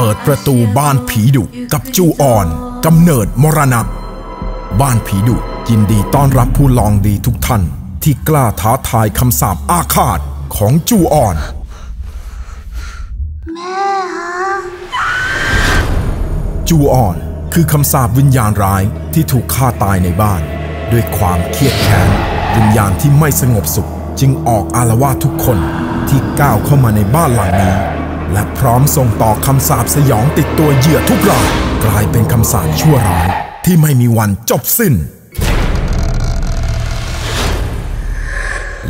เปิดประตูบ้านผีดุกับจูออนกำเนิดมรณะ บ้านผีดุยินดีต้อนรับผู้ลองดีทุกท่าน ที่กล้าท้าทายคำสาปอาฆาตของจูออน แม่ฮะจูออนคือคำสาปวิญญาณร้ายที่ถูกฆ่าตายในบ้าน ด้วยความเครียดแค้นวิญญาณที่ไม่สงบสุข จึงออกอารวาสทุกคนที่ก้าวเข้ามาในบ้านหลังนี้ และพร้อมส่งต่อคำสาปสยองติดตัวเหยื่อทุกรายกลายเป็นคำสาปชั่วร้ายที่ไม่มีวันจบสิ้น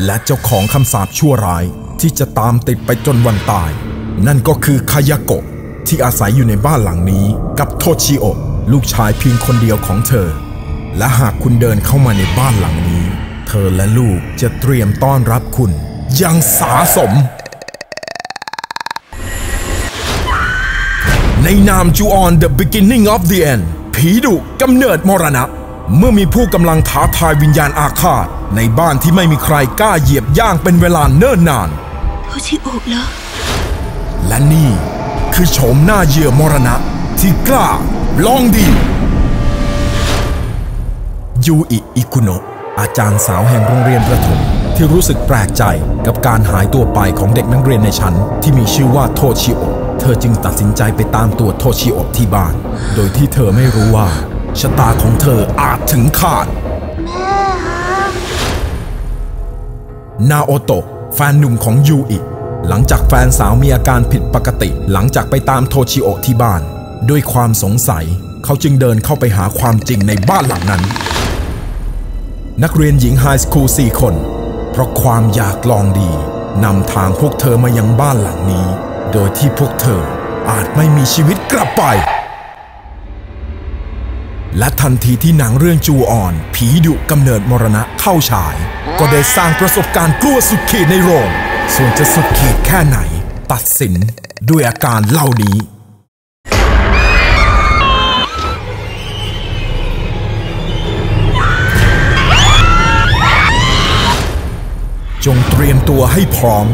และเจ้าของคำสาปชั่วร้ายที่จะตามติดไปจนวันตาย นั่นก็คือคายาโกะที่อาศัยอยู่ในบ้านหลังนี้กับโทชิโอะลูกชายเพียงคนเดียวของเธอ และหากคุณเดินเข้ามาในบ้านหลังนี้ เธอและลูกจะเตรียมต้อนรับคุณอยังสาสม ในนามจูออน The Beginning of the End ผีดุกำเนิดมรณะ เมื่อมีผู้กำลังท้าทายวิญญาณอาฆาต ในบ้านที่ไม่มีใครกล้าเหยียบย่างเป็นเวลาเนิ่นนานโทชิโอะเหรอ และนี่คือโฉมหน้าเหยื่อมรณะ ที่กล้าลองดี ยูอิอิคุโนะอาจารย์สาวแห่งโรงเรียนประถมที่รู้สึกแปลกใจกับการหายตัวไปของเด็กนักเรียนในชั้นที่มีชื่อว่าโทชิโอะ เธอจึงตัดสินใจไปตามตัวโทชิโอะที่บ้าน โดยที่เธอไม่รู้ว่า ชะตาของเธออาจถึงขาดแม่ฮะนาโอโตะแฟนหนุ่มของยูอิหลังจากแฟนสาวมีอาการผิดปกติ หลังจากไปตามโทชิโอะที่บ้าน ด้วยความสงสัยเขาจึงเดินเข้าไปหาความจริงในบ้านหลังนั้น นักเรียนหญิงไฮสคูลสี่คน เพราะความอยากลองดีนำทางพวกเธอมายังบ้านหลังนี้ โดยที่พวกเธออาจไม่มีชีวิตกลับไป และทันทีที่หนังเรื่องจูออน ผีดุกำเนิดมรณะเข้าฉาย ก็ได้สร้างประสบการณ์กลัวสุดขีดในโรง ส่วนจะสุดขีดแค่ไหน ตัดสินด้วยอาการเหล่านี้จงเตรียมตัวให้พร้อม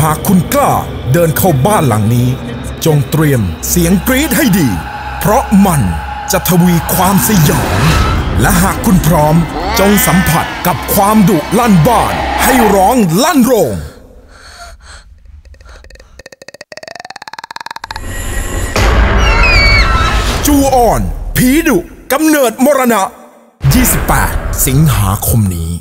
หากคุณกล้า เดินเข้าบ้านหลังนี้ จงเตรียมเสียงกรี๊ดให้ดี เพราะมันจะทวีความสยอง และหากคุณพร้อมจงสัมผัสกับความดุลั่นบ้าน ให้ร้องลั่นโรงจูออน ผีดุกำเนิดมรณะ 28 สิงหาคมนี้